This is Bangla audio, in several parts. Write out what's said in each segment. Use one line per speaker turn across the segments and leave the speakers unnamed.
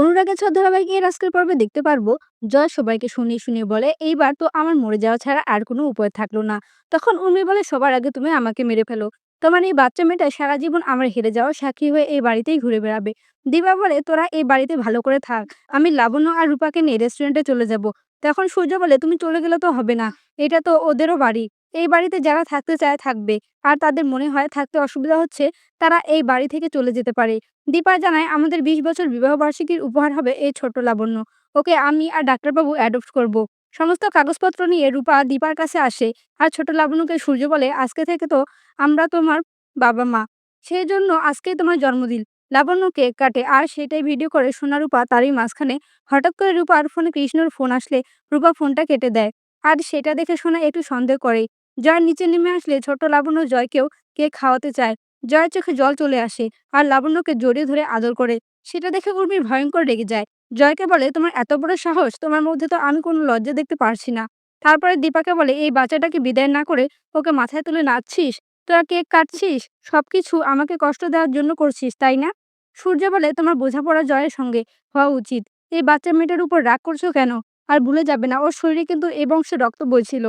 অনুরাগের ছোঁয়া ধারাবাহিক এর আজকের পর্বে দেখতে পারব জয় সবাইকে শুনিয়ে শুনিয়ে বলে, এইবার তো আমার মরে যাওয়া ছাড়া আর কোনো উপায় থাকল না। তখন উর্মি বলে, সবার আগে তুমি আমাকে মেরে ফেলো। তোমার এই বাচ্চা মেয়েটা সারা জীবন আমার হেরে যাওয়া সাক্ষী হয়ে এই বাড়িতেই ঘুরে বেড়াবে। দিবা বলে, তোরা এই বাড়িতে ভালো করে থাক, আমি লাবণ্য আর রূপাকে নিয়ে রেস্টুরেন্টে চলে যাব। তখন সূর্য বলে, তুমি চলে গেলে তো হবে না, এটা তো ওদেরও বাড়ি। এই বাড়িতে যারা থাকতে চায় থাকবে। আর তাদের মনে হয় থাকতে অসুবিধা হচ্ছে, তারা এই বাড়ি থেকে চলে যেতে পারে। দীপা জানায়, আমাদের বিশ বছর বিবাহ বার্ষিকীর উপহার হবে এই ছোট্ট লাবণ্য। ওকে আমি আর ডাক্তারবাবু অ্যাডপ্ট করব। সমস্ত কাগজপত্র নিয়ে রূপা দীপার কাছে আসে। আর ছোট লাবণ্যকে সূর্য বলে, আজকে থেকে তো আমরা তোমার বাবা মা। সেই জন্য আজকেই তোমার জন্মদিন। লাবণ্য কেক কাটে। আর সেটাই ভিডিও করে সোনা রূপা তারই মাঝখানে হঠাৎ করে রূপার ফোনে কৃষ্ণর ফোন আসলে রূপা ফোনটা কেটে দেয়। আর সেটা দেখে সোনা একটু সন্দেহ করে জয় নিচে নেমে আসলে ছোট লাবণ্য জয়কেও কেক খাওয়াতে চায়? জয়ের চোখে জল চলে আসে আর লাবণ্যকে জড়িয়ে ধরে আদর করে। সেটা দেখে উর্মি ভয়ঙ্কর রেগে যায়। জয়কে বলে, তোমার এত বড় সাহস, তোমার মধ্যে তো আমি কোনো লজ্জা দেখতে পারছি না। তারপরে দীপাকে বলে, এই বাচ্চাটাকে বিদায় না করে ওকে মাথায় তুলে নাচছিস? তোরা কেক কাটছিস? সবকিছু আমাকে কষ্ট দেওয়ার জন্য করছিস, তাই না? সূর্য বলে, তোমার বোঝাপড়া জয়ের সঙ্গে হওয়া উচিত। এই বাচ্চা মেয়েটার উপর রাগ করছ কেন? আর ভুলে যাবে না। ওর শরীরে কিন্তু এ বংশে রক্ত বইছিল।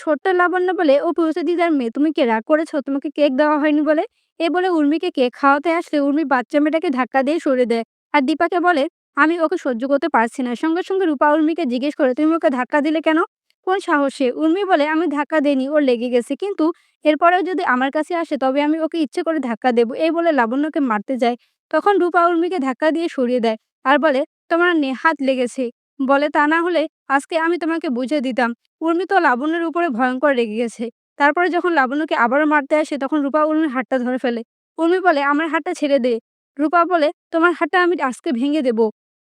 ছোট্ট লাবণ্য বলে, ও পুরুষে দিদার মেয়ে, তুমি কি রাগ করেছ? তোমাকে কেক দেওয়া হয়নি বলে? এ বলে উর্মিকে কেক খাওয়াতে আসলে উর্মি বাচ্চা মেয়েটাকে ধাক্কা দিয়ে সরে দেয়। আর দীপাকে বলে, আমি ওকে সহ্য করতে পারছি না। সঙ্গে সঙ্গে রূপা উর্মিকে জিজ্ঞেস করে, তুমি ওকে ধাক্কা দিলে কেন? কোন সাহসে? উর্মি বলে, আমি ধাক্কা দেইনি, ওর লেগে গেছে। কিন্তু এরপরেও যদি আমার কাছে আসে, তবে আমি ওকে ইচ্ছে করে ধাক্কা দেবো। এই বলে লাবণ্যকে মারতে যায়। তখন রূপা উর্মিকে ধাক্কা দিয়ে সরিয়ে দেয়। আর বলে, তোমার নেহাত লেগেছে। বলে, তা না হলে আজকে আমি তোমাকে বুঝে দিতাম। উর্মি তো লাবণ্যের উপরে ভয়ঙ্কর রেগে গেছে। তারপরে যখন লাবণ্যকে আবারও মারতে আসে, তখন রূপা উর্মির হাতটা ধরে ফেলে। উর্মি বলে, আমার হাতটা ছেড়ে দে। রূপা বলে, তোমার হাতটা আমি আজকে ভেঙে দেব।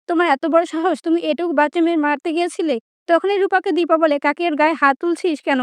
তোমার এত বড় সাহস, তুমি এটুকু বাচ্চা মেয়ের মারতে গিয়েছিলে? তখনই রূপাকে দীপা বলে কাকের গায়ে হাত তুলছিস কেন?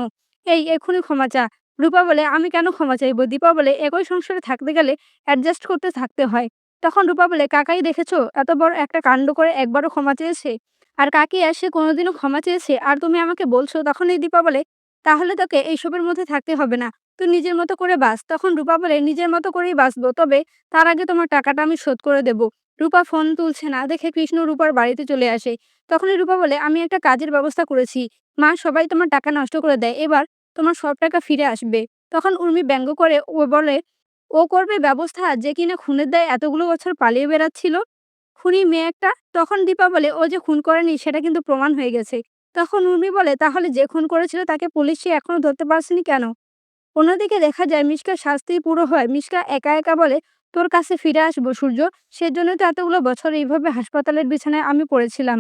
এই, এক্ষুনি ক্ষমা চা। রূপা বলে, আমি কেন ক্ষমা চাইব? দীপা বলে, একই সংসারে থাকতে গেলে অ্যাডজাস্ট করতে থাকতে হয়। তখন রূপা বলে, কাকাই দেখেছ? এত বড় একটা কাণ্ড করে একবারও ক্ষমা চেয়েছে? আর কাকি এসে কোনোদিনও ক্ষমা চেয়েছে, আর তুমি আমাকে বলছো তখন এই দীপা বলে, তাহলে তোকে এইসবের মধ্যে থাকতে হবে না, তুই নিজের মতো করে বাস তখন রূপা বলে, নিজের মতো করেই বাঁচবো, তবে তার আগে তোমার টাকাটা আমি শোধ করে দেব। রূপা ফোন তুলছে না, দেখে কৃষ্ণ রূপার বাড়িতে চলে আসে। তখনই রূপা বলে, আমি একটা কাজের ব্যবস্থা করেছি। মা সবাই তোমার টাকা নষ্ট করে দেয়, এবার তোমার সব টাকা ফিরে আসবে। তখন উর্মি ব্যঙ্গ করে, ও বলে, ও করবে ব্যবস্থা যে কিনা খুনের দেয় এতগুলো বছর পালিয়ে বেড়াচ্ছিল? খুনি মেয়ে একটা, তখন দীপা বলে, ও যে খুন করেনি, সেটা কিন্তু প্রমাণ হয়ে গেছে। তখন উর্মি বলে, তাহলে যে খুন করেছিল, তাকে পুলিশ সে এখনও ধরতে পারছেনি কেন? অন্যদিকে দেখা যায়, মিশকার শাস্তি পুরো হয়। মিশকা একা একা বলে, তোর কাছে ফিরে আসব সূর্য সেজন্য তো এতগুলো বছর এইভাবে হাসপাতালের বিছানায় আমি পড়েছিলাম।